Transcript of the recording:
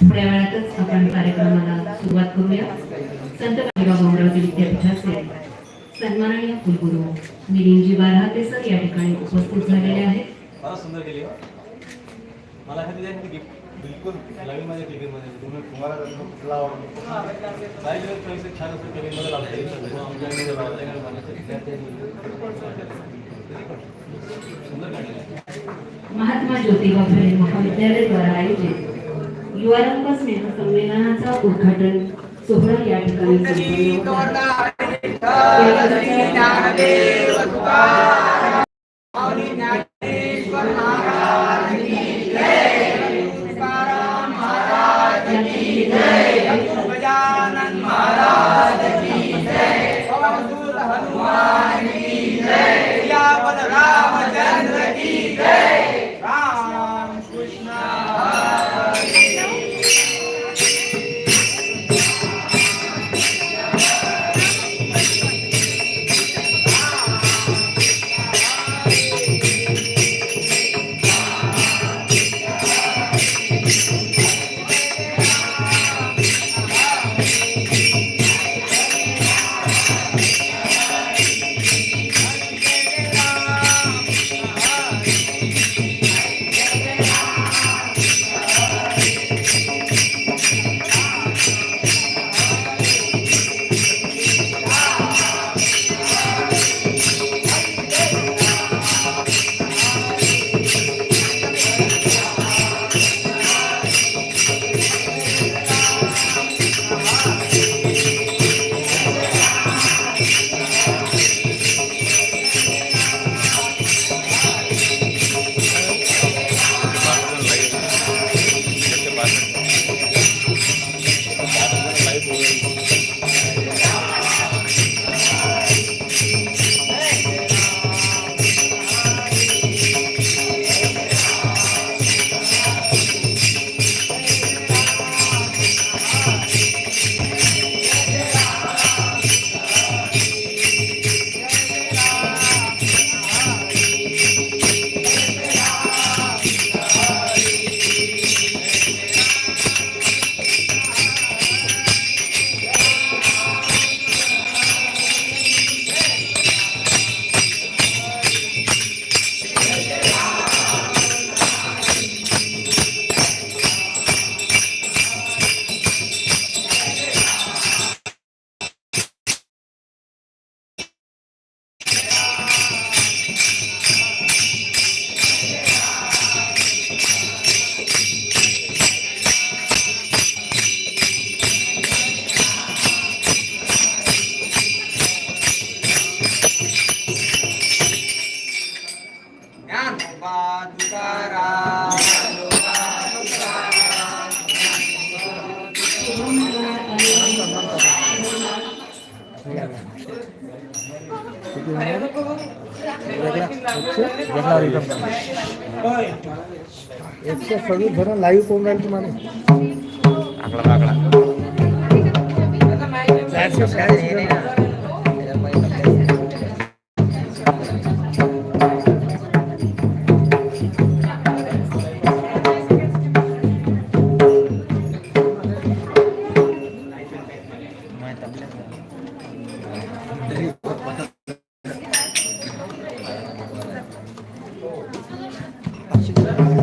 थोड्या वेळातच आपण कार्यक्रमाला सुरुवात करूया. संत बाजीराव अमरावती विद्यापीठाचे सन्माननीय कुलगुरू मिलिंदजी बारहाते सर या ठिकाणी उपस्थित झालेले आहेत. हो. बिलकुल तुम्ही तुम्हाला काही दिवस छान असं महात्मा ज्योतिबा फुले महाविद्यालय द्वारा आयोजित युवारंग स्नेह संमेलनाचा उद्घाटन सोहळा या ठिकाणी संपन्न एकशे सव्वीस धरण लाईव्ह कोण राहील तुम्हाला चारशे शहाऐंशी 啊，现在